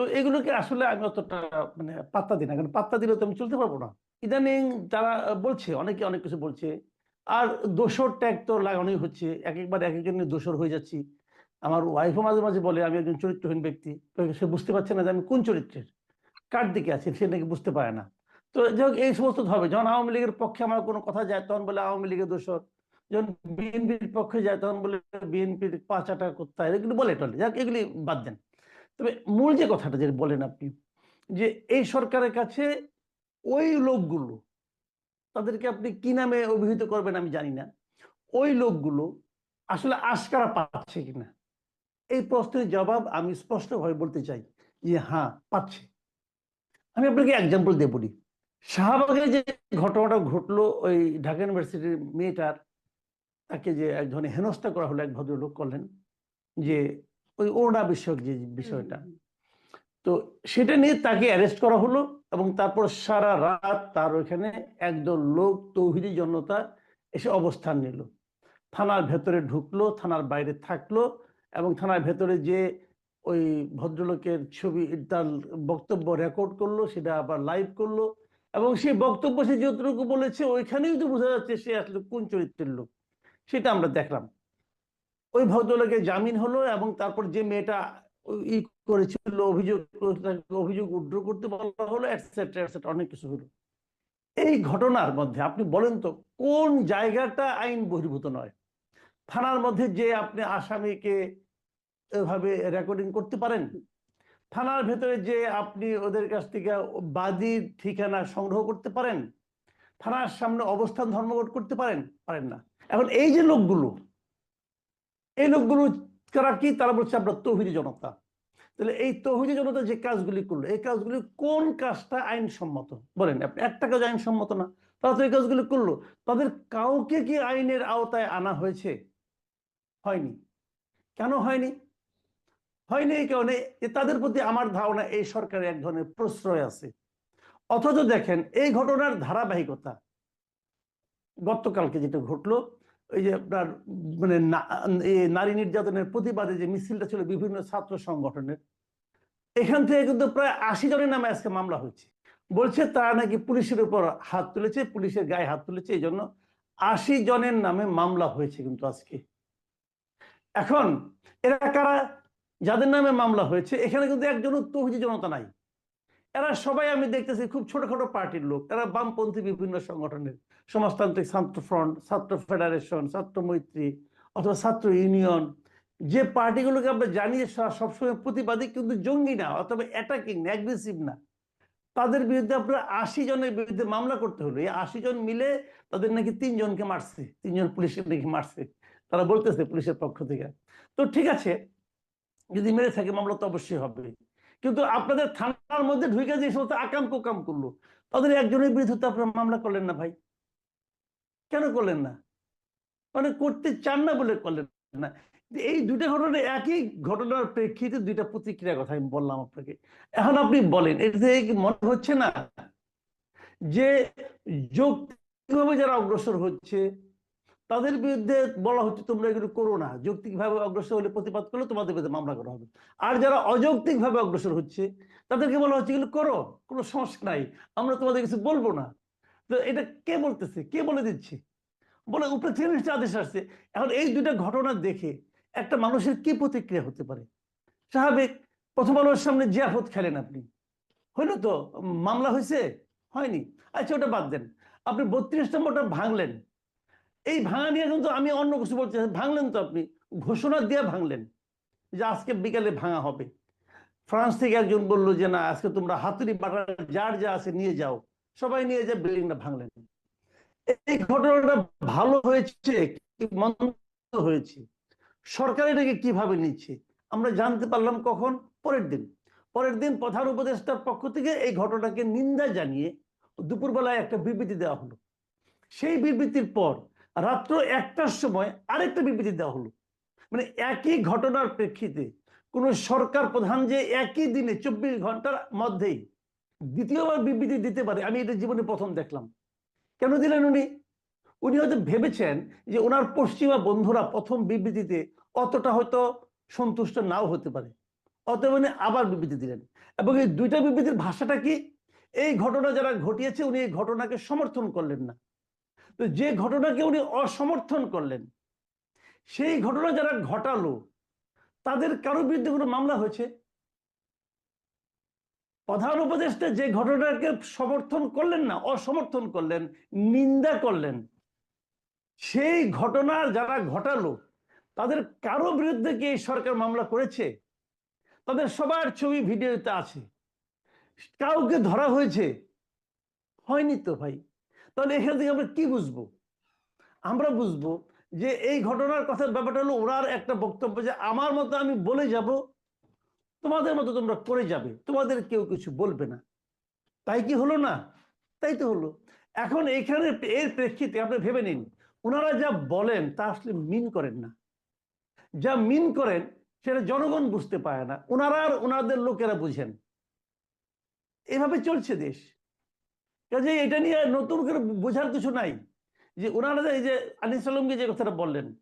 তো এগুলোকে আসলে আমি অতটা মানে পাত্তা দিই না। কারণ পাত্তা দিলে তো আমি চলতে পারব না। ইদানিং যারা বলছে, অনেকে অনেক কিছু বলছে। আর দোষর ট্যাগ তো লাগানোই হচ্ছে। এক একবার এক একজনের দোষর হয়ে যাচ্ছি। আমার ওয়াইফও মাঝে মাঝে বলে, আমি একজন চরিত্রহীন ব্যক্তি। সে বুঝতে পারছে না যে আমি কোন চরিত্রের? কার দিকে আছি? সে নাকি বুঝতে পারে না। তো যাই হোক, এই সমস্ত হবে। যখন আওয়ামী লীগের পক্ষে আমার কোনো কথা যায়, তখন বলে আওয়ামী লীগের দোষর। যখন বিএনপির পক্ষে যায়, তখন বলে বিএনপির পাঁচাটা কোথায় এগুলো বলে টলে। যাক এগুলি বাদ দেন। তবে মূল যে কথাটা যে বলেন আপনি, যে এই সরকারের কাছে ওই লোকগুলো, তাদেরকে আপনি কি নামে অভিহিত করবেন আমি জানি না, ওই লোকগুলো আসলে আশকারা পাচ্ছে কিনা? এই প্রশ্নের জবাব আমি স্পষ্টভাবে বলতে চাই যে হ্যাঁ পাচ্ছে। আমি আপনাকে এক্সাম্পল দিয়ে বলি। শাহবাগে যে ঘটনাটা ঘটলো, ওই ঢাকা ইউনিভার্সিটির মেয়েটার, তাকে যে এক ধরনের হেনস্থা করা হলো, এক ভদ্রলোক করলেন, যে ওই ওড়না বিষয়ক যে বিষয়টা। তো সেটা নিয়ে তাকে অ্যারেস্ট করা হলো এবং তারপর সারা রাত তার ওইখানে একদল লোক তৌহিদি জনতা এসে অবস্থান নিল। থানার ভেতরে ঢুকলো থানার বাইরে থাকল এবং থানার ভেতরে যে ওই ভদ্রলোকের ছবি তার বক্তব্য রেকর্ড করল সেটা আবার লাইভ করল এবং সেই বক্তব্য সে যতটুকু বলেছে ওইখানেই তো বোঝা যাচ্ছে সে আসলে কোন চরিত্রের লোক সেটা আমরা দেখলাম। ওই ভদ্রলোকের জামিন হলো এবং তারপর যে মেয়েটা ই করেছিল, অভিযোগ অভিযোগ উড্র করতে বলা হলো এটসেট্রা এটসেট্রা অনেক কিছু হলো। এই ঘটনার মধ্যে আপনি বলেন তো, কোন জায়গাটা আইন বহির্ভূত নয়? থানার মধ্যে যে আপনি আসামিকে এভাবে রেকর্ডিং করতে পারেন? থানার ভেতরে যে আপনি ওদের কাছ থেকে বাদীর ঠিকানা সংগ্রহ করতে পারেন? থানার সামনে অবস্থান ধর্মঘট করতে পারেন? পারেন না। এখন এই যে লোকগুলো এই লোকগুলো কারা কি? তারা বলছে, আমরা তৌহিদি জনতা। তাহলে এই তৌহিদি জনতা যে কাজগুলি করল, এই কাজগুলি কোন কাজটা আইনসম্মত? বলেন আপনি একটা কাজ আইনসম্মত না, তারা তো এই কাজগুলি করল। তাদের কাউকে কি আইনের আওতায় আনা হয়েছে? হয়নি। কেন হয়নি? হয়নি এই কারণে তাদের প্রতি আমার ধারণা এই সরকারের এক ধরনের প্রশ্রয় আছে। অথচ দেখেন, এই ঘটনার ধারাবাহিকতা গতকালকে যেটা ঘটলো ওই যে আপনার মানে নারী নির্যাতনের প্রতিবাদে যে মিছিলটা ছিল বিভিন্ন ছাত্র সংগঠনের, এখান থেকে কিন্তু প্রায় আশি জনের নামে আজকে মামলা হয়েছে। বলছে তারা নাকি পুলিশের উপর হাত তুলেছে, পুলিশের গায়ে হাত তুলেছে, এই জন্য আশি জনের নামে মামলা হয়েছে কিন্তু আজকে। এখন এরা কারা? যাদের নামে মামলা হয়েছে, এখানে কিন্তু একজনও তৌহিদি জনতা নাই। এরা সবাই আমি দেখতেছি খুব ছোটখাটো পার্টির লোক। এরা বামপন্থী বিভিন্ন সংগঠনের সমাজতান্ত্রিক ছাত্র ফ্রন্ট ছাত্র ফেডারেশন ছাত্র মৈত্রী অথবা ছাত্র ইউনিয়ন যে পার্টিগুলোকে আমরা জানি সবসময় প্রতিবাদী কিন্তু জঙ্গি না, অথবা অ্যাটাকিং অ্যাগ্রেসিভ না। তাদের বিরুদ্ধে আপনার আশি জনের বিরুদ্ধে মামলা করতে হলো। এই আশি জন মিলে তাদের নাকি তিনজনকে মারছে, তিনজন পুলিশের নাকি মারছে। তারা বলতেছে পুলিশের পক্ষ থেকে। তো ঠিক আছে, যদি মেরে থাকে মামলা তো অবশ্যই হবে। কিন্তু আপনাদের থানার মধ্যে ঢুকে যে সমস্ত আকাম কোকাম করল, তাদের একজনের বিরুদ্ধে তো আপনারা মামলা করলেন না ভাই। কেন করলেন না? মানে করতে চান না বলে করলেন না। এই দুইটা ঘটনা একই ঘটনার প্রেক্ষিতে দুইটা প্রতিক্রিয়ার কথা আমি বললাম আপনাকে। এখন আপনি বলেন এতে মনে হচ্ছে না যে যৌক্তিকভাবে যারা অগ্রসর হচ্ছে তাদের বিরুদ্ধে বলা হচ্ছে, তোমরা এগুলো করো না। যৌক্তিকভাবে অগ্রসর হলে প্রতিবাদ করলে তোমাদের বিরুদ্ধে মামলা করা হবে। আর যারা অযৌক্তিকভাবে অগ্রসর হচ্ছে, তাদেরকে বলা হচ্ছে, এগুলো করো, কোনো সমস্যা নাই, আমরা তোমাদের কিছু বলব না। তো এটা কে বলতেছে? কে বলে দিচ্ছে? বলে উপরে থেকে নিশ্চয় আদেশ আসছে। এখন এই দুটা ঘটনা দেখে একটা মানুষের কি প্রতিক্রিয়া হতে পারে? স্বাভাবিক, প্রথম আলোর সামনে জিয়াফত খেলেন আপনি। হইল তো, মামলা হয়েছে হয়নি। আচ্ছা ওটা বাদ দেন। আপনি বত্রিশ নম্বরটা ভাঙলেন। এই ভাঙা নিয়ে কিন্তু আমি অন্য কিছু বলতে ভাঙলেন তো আপনি, ঘোষণা দিয়ে ভাঙলেন যে আজকে বিকালে ভাঙা হবে। ফ্রান্স থেকে একজন বলল যে, না, আজকে তোমরা হাতুড়ি বাটার যার যা আছে নিয়ে যাও, সবাই নিয়ে যা বিল্ডিংটা ভাঙলেন। এই ঘটনাটা ভালো হয়েছে মন্দ হয়েছে? সরকার এটাকে কীভাবে নিচ্ছে? আমরা জানতে পারলাম কখন? পরের দিন। পরের দিন প্রধান উপদেষ্টার পক্ষ থেকে এই ঘটনাকে নিন্দা জানিয়ে দুপুরবেলায় একটা বিবৃতি দেওয়া হলো। সেই বিবৃতির পর রাত্র একটার সময় আরেকটা বিবৃতি দেওয়া হলো। মানে একই ঘটনার প্রেক্ষিতে কোন সরকার প্রধান যে একই দিনে চব্বিশ ঘণ্টার মধ্যেই দ্বিতীয়বার বিবৃতি দিতে পারে, আমি এটা জীবনে প্রথম দেখলাম। কেন দিলেন উনি? উনি হয়তো ভেবেছেন যে ওনার পশ্চিমা বন্ধুরা প্রথম বিবৃতিতে অতটা হয়তো সন্তুষ্ট নাও হতে পারে। অতএব উনি আবার বিবৃতি দিলেন। এবং এই দুইটা বিবৃতির ভাষাটা কি? এই ঘটনা যারা ঘটিয়েছে, উনি এই ঘটনাকে সমর্থন করলেন না। তো যে ঘটনাকে উনি অসমর্থন করলেন, সেই ঘটনা যারা ঘটালো, তাদের কারও বিরুদ্ধে কোনো মামলা হয়েছে? প্রধান উপদেষ্টা যে ঘটনাকে সমর্থন করলেন না, অসমর্থন করলেন, নিন্দা করলেন, সেই ঘটনা যারা ঘটালো, তাদের কারও বিরুদ্ধে কি এই সরকার মামলা করেছে? তাদের সবার ছবি, ভিডিওতে আছে। কাউকে ধরা হয়েছে? হয়নি তো ভাই। তাহলে এখান থেকে আমরা কি বুঝব? আমরা বুঝব যে এই ঘটনার কথার ব্যাপারটা হলো ওনার একটা বক্তব্য যে আমার মতো আমি বলে যাব, তোমাদের মতো তোমরা করে যাবে, তোমাদের কেউ কিছু বলবে না। তাই কি হলো না? তাই তো হলো। এখন এখানে এর প্রেক্ষিতে আপনি ভেবে নিন, ওনারা যা বলেন তা আসলে মিন করেন না। যা মিন করেন, সেটা জনগণ বুঝতে পারে না। ওনারা আর ওনাদের লোকেরা বুঝেন। এভাবে চলছে দেশ। কাজে এটা নিয়ে নতুন করে বোঝার কিছু নাই। যে ওনারা যে- এই যে আনিস আলমকে যে কথাটা বললেন,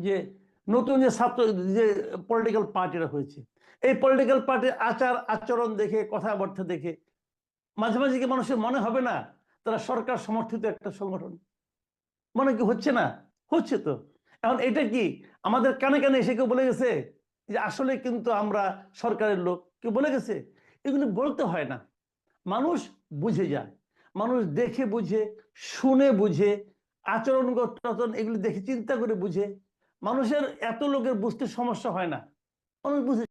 যে নতুন যে ছাত্র, যে পলিটিক্যাল পার্টিরা হয়েছে, এই পলিটিক্যাল পার্টির আচার আচরণ দেখে, কথাবার্তা দেখে মাঝে মাঝে কি মানুষের মনে হবে না তারা সরকার সমর্থিত একটা সংগঠন? মনে কি হচ্ছে না? হচ্ছে তো। এখন এটা কি আমাদের কানে কানে এসে কেউ বলে গেছে যে আসলে কিন্তু আমরা সরকারের লোক? কেউ বলে গেছে? এগুলো বলতে হয় না। মানুষ বুঝে যায়। মানুষ দেখে বুঝে, শুনে বুঝে আচরণগত আচরণ এগুলি দেখে চিন্তা করে বুঝে। মানুষের এত লোকের বুঝতে সমস্যা হয় না। মানুষ বুঝে